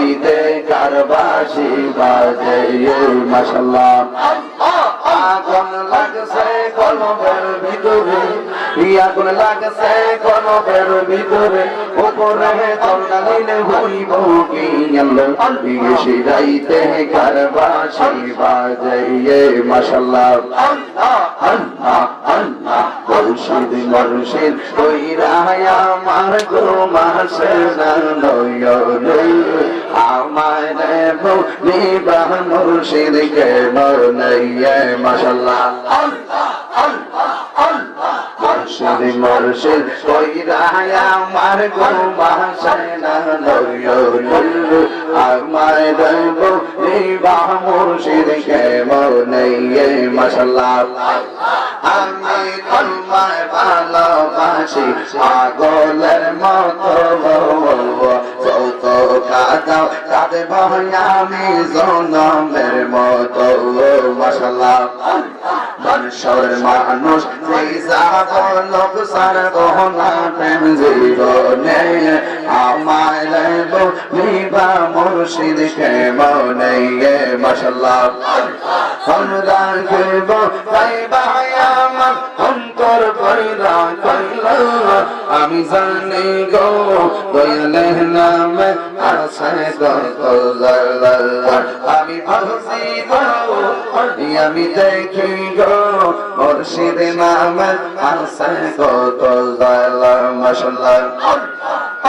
রাইতে কারবাসি বাজে মাসাল্লাহ আগুন লাগছে কলমের ভিতরে, আগুন লাগছে কলমের ভিতরে, উপরে হইব কি রাইতে কারবাসি বাজে মাসাল্লাহ মুর্শিদ মুর্শিদ কইরা আমার গো মাসে আমার নিবাহ মুর্শিদ কে মরনাইয়ে মাশাল্লাহ। মুর্শিদ মুর্শিদ, কইরা আমার গো মাসে আমার গো মুর্শিদ মাশাল্লাহ। আমি তোমায় ভালোবাসি, পাগলের মতো যত কাদাও কাঁদে ভাই আমি জনমের মতো। মশলা মানুষের মানুষ, যেই যাব লোক সার গহনা প্রেম জীবনে। আমায় লেব নিবা মুর্শিদ কে মনে মশলা আমরা গেব তাই ভাই আমার অন্তর পয়রা কইল আমি জানি গো দয়ালে নামে আছে আমি ভাবছি আমি দেখি গো, মুর্শিদ নামে আছে কত জালা মশলা।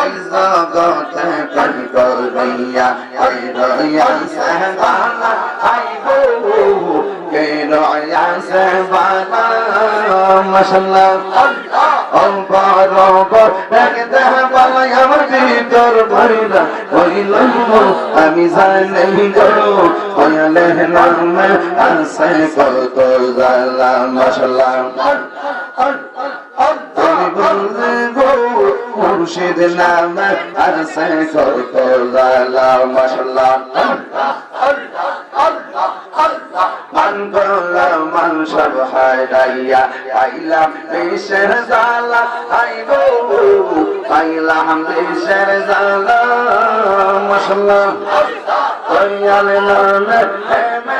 এই জগতে প্রেম করিয়া, এই রইয়া সহবানা আইবো কে সহবানা মাশাল্লাহ অম্বর অম্বর দেখতে পালাই আমার ভিতর ভরিলা। হইল আমি জানি গো আছে কত জালা মাশাল্লাহ তুমি মুর্শিদ নামে আছে কত জালা মাশাল্লাহ মান করলাম মান সব হারাইয়া পাইলাম বিষের জালা আইব পাইলাম বিষের জালা মশলা কইয়ালে নামে হেমে আমার